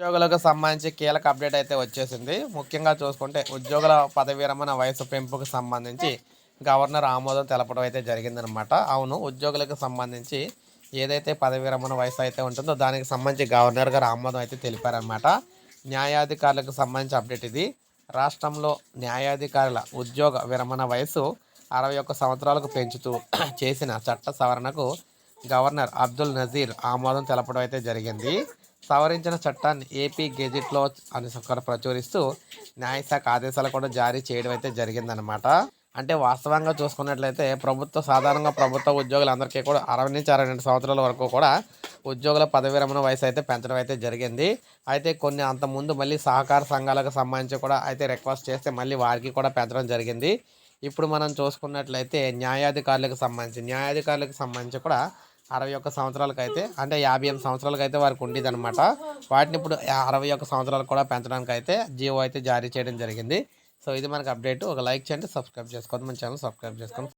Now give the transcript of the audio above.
ఉద్యోగులకు సంబంధించి కీలక అప్డేట్ అయితే వచ్చేసింది. ముఖ్యంగా చూసుకుంటే ఉద్యోగుల పదవి విరమణ వయసు పెంపుకు సంబంధించి గవర్నర్ ఆమోదం తెలపడం అయితే జరిగిందనమాట అవును ఉద్యోగులకు సంబంధించి ఏదైతే పదవి విరమణ వయసు అయితే ఉంటుందో దానికి సంబంధించి గవర్నర్ గారు ఆమోదం అయితే తెలిపారనమాట న్యాయాధికారులకు సంబంధించి అప్డేట్ ఇది. రాష్ట్రంలో న్యాయాధికారుల ఉద్యోగ విరమణ వయసు అరవై ఒక్క సంవత్సరాలకు పెంచుతూ చేసిన చట్ట సవరణకు గవర్నర్ అబ్దుల్ నజీర్ ఆమోదం తెలపడం అయితే జరిగింది. సవరించిన చట్టాన్ని ఏపీ గెజిట్లో అని ప్రచురిస్తూ న్యాయశాఖ ఆదేశాలు కూడా జారీ చేయడం అయితే జరిగిందనమాట అంటే వాస్తవంగా చూసుకున్నట్లయితే ప్రభుత్వ సాధారణంగా ప్రభుత్వ ఉద్యోగులందరికీ కూడా అరవై నుంచి అరవై రెండు సంవత్సరాల వరకు కూడా ఉద్యోగుల పదవి విరమణ వయసు అయితే పెంచడం అయితే జరిగింది. అయితే కొన్ని అంతకుముందు మళ్ళీ సహకార సంఘాలకు సంబంధించి కూడా అయితే రిక్వెస్ట్ చేస్తే మళ్ళీ వారికి కూడా పెంచడం జరిగింది. ఇప్పుడు మనం చూసుకున్నట్లయితే న్యాయాధికారులకు సంబంధించి న్యాయాధికారులకు సంబంధించి కూడా అరవై ఒక్క సంవత్సరాలకు అయితే అంటే యాభై ఎనిమిది సంవత్సరాలకు అయితే వారికి ఉండేది అనమాట వాటిని ఇప్పుడు అరవై ఒక్క సంవత్సరాలకు కూడా పెంచడానికి అయితే జియో అయితే జారీ చేయడం జరిగింది. సో ఇది మనకు అప్డేట్. ఒక లైక్ చేయండి సబ్స్క్రైబ్ చేసుకోండి. మన ఛానల్ సబ్స్క్రైబ్ చేసుకోండి.